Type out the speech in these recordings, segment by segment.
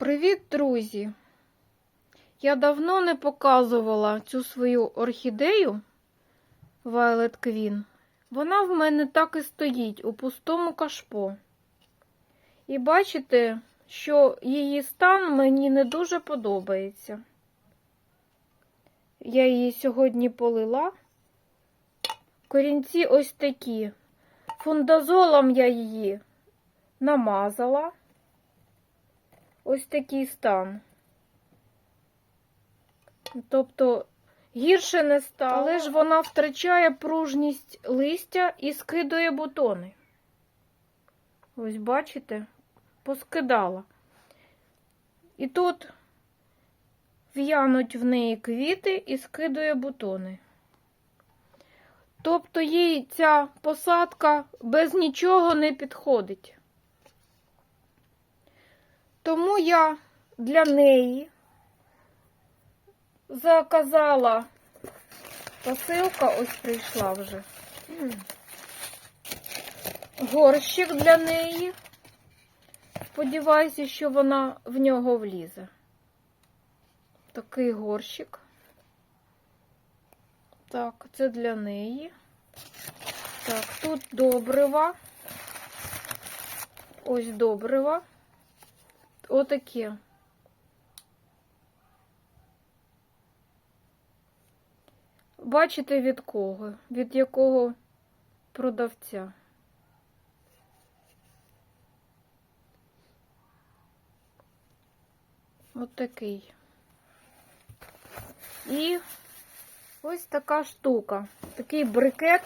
Привіт, друзі! Я давно не показувала цю свою орхідею Violet Queen. Вона в мене так і стоїть у пустому кашпо. І бачите, що її стан мені не дуже подобається. Я її сьогодні полила. Корінці ось такі. Фундазолом я її намазала. Ось такий стан. Тобто гірше не стало, але ж вона втрачає пружність листя і скидує бутони. Ось бачите, поскидала. І тут в'януть в неї квіти і скидує бутони. Тобто їй ця посадка без нічого не підходить. Тому я для неї заказала посилка, ось прийшла вже. Горщик для неї. Сподіваюся, що вона в нього влізе. Такий горщик. Так, це для неї. Так, тут добрива. Ось добрива. Отаке. Бачите від кого? Від якого продавця? Отакий. І ось така штука. Такий брикет.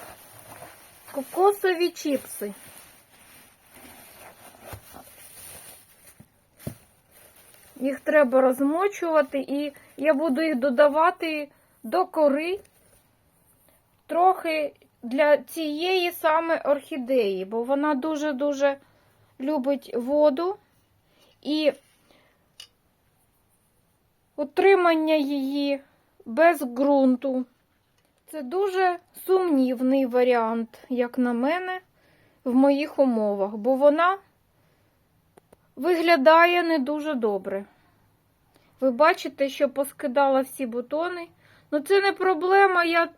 Кокосові чіпси. Їх треба розмочувати, і я буду їх додавати до кори трохи для цієї саме орхідеї, бо вона дуже-дуже любить воду і утримання її без ґрунту. Це дуже сумнівний варіант, як на мене, в моїх умовах, бо вона виглядає не дуже добре. Ви бачите, що поскидала всі бутони. Ну, це не проблема, я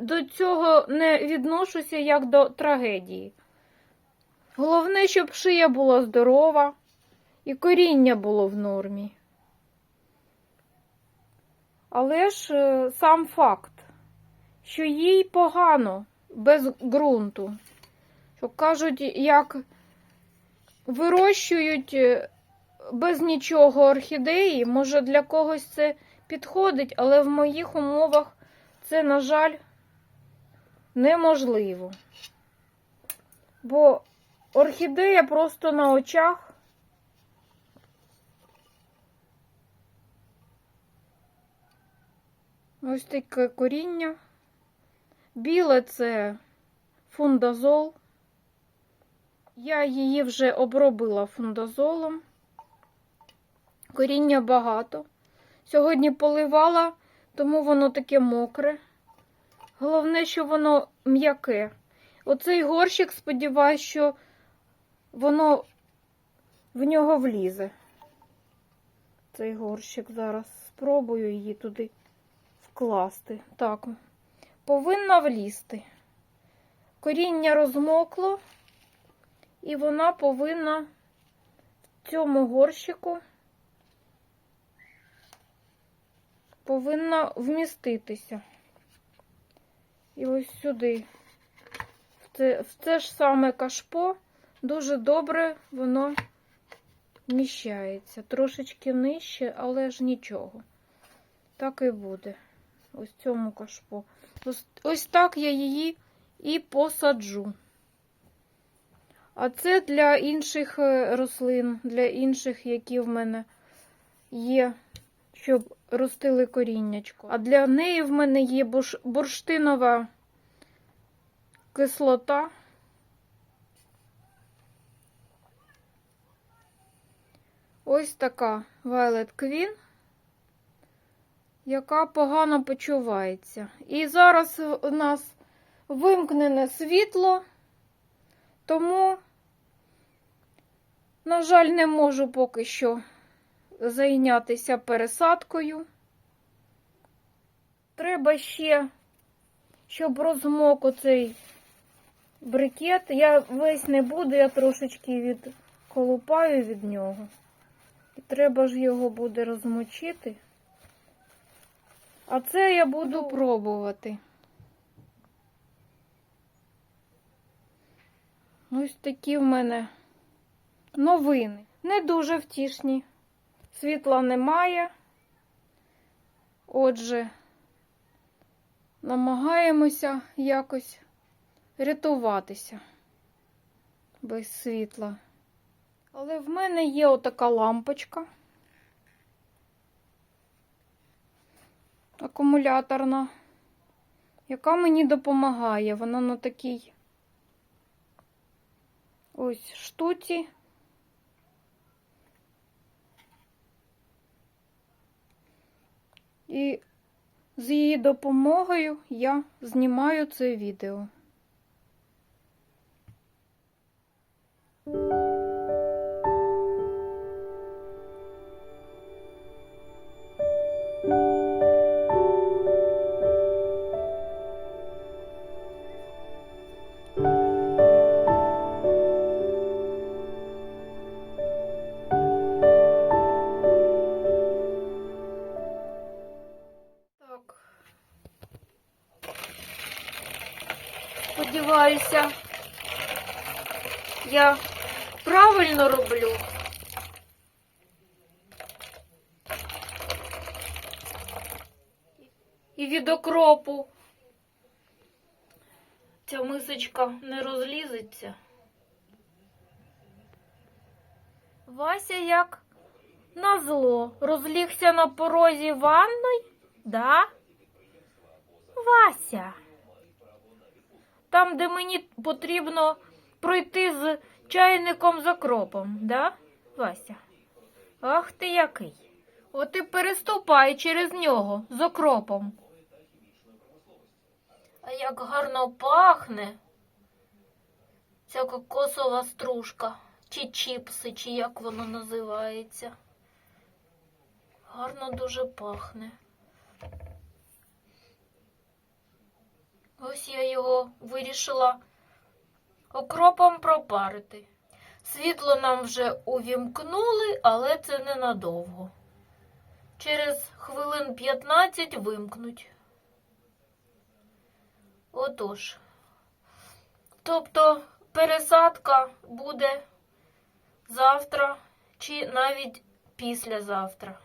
до цього не відношуся як до трагедії. Головне, щоб шия була здорова і коріння було в нормі. Але ж е, сам факт, що їй погано без ґрунту. Що кажуть, як вирощують е, без нічого орхідеї, може для когось це підходить, але в моїх умовах це, на жаль, неможливо. Бо орхідея просто на очах. Ось таке коріння. Біле це фундазол. Я її вже обробила фундазолом. Коріння багато. Сьогодні поливала, тому воно таке мокре. Головне, що воно м'яке. Оцей горщик, сподіваюся, що воно в нього влізе. Цей горщик зараз спробую її туди вкласти. Так, повинна влізти. Коріння розмокло, і вона повинна в цьому горщику повинна вміститися. І ось сюди, в це, в це ж саме кашпо, дуже добре воно вміщається. Трошечки нижче, але ж нічого. Так і буде. Ось цьому кашпо. Ось, ось так я її і посаджу. А це для інших е, рослин, для інших, які в мене є, щоб ростили коріннячко. А для неї в мене є бурштинова кислота. Ось така Violet Queen, яка погано почувається. І зараз у нас вимкнене світло, тому, на жаль, не можу поки що зайнятися пересадкою. Треба ще, щоб розмок оцей брикет. Я весь не буду, я трошечки відколупаю від нього. І треба ж його буде розмочити. А це я буду пробувати. Ось такі в мене новини. Не дуже втішні. Світла немає. Отже, намагаємося якось рятуватися без світла. Але в мене є отака лампочка. Акумуляторна, яка мені допомагає. Вона на такій ось штуці. І з її допомогою я знімаю це відео. Сподіваюся, я правильно роблю. І від окропу ця мисочка не розлізеться. Вася як назло розлігся на порозі ванної, да? Вася. Там, де мені потрібно пройти з чайником з окропом, да, Вася? Ах ти який. От і переступай через нього з окропом. А як гарно пахне ця кокосова стружка, чи чіпси, чи як воно називається. Гарно дуже пахне. Ось я його вирішила окропом пропарити. Світло нам вже увімкнули, але це ненадовго. Через хвилин 15 вимкнуть. Отож. Тобто пересадка буде завтра чи навіть післязавтра.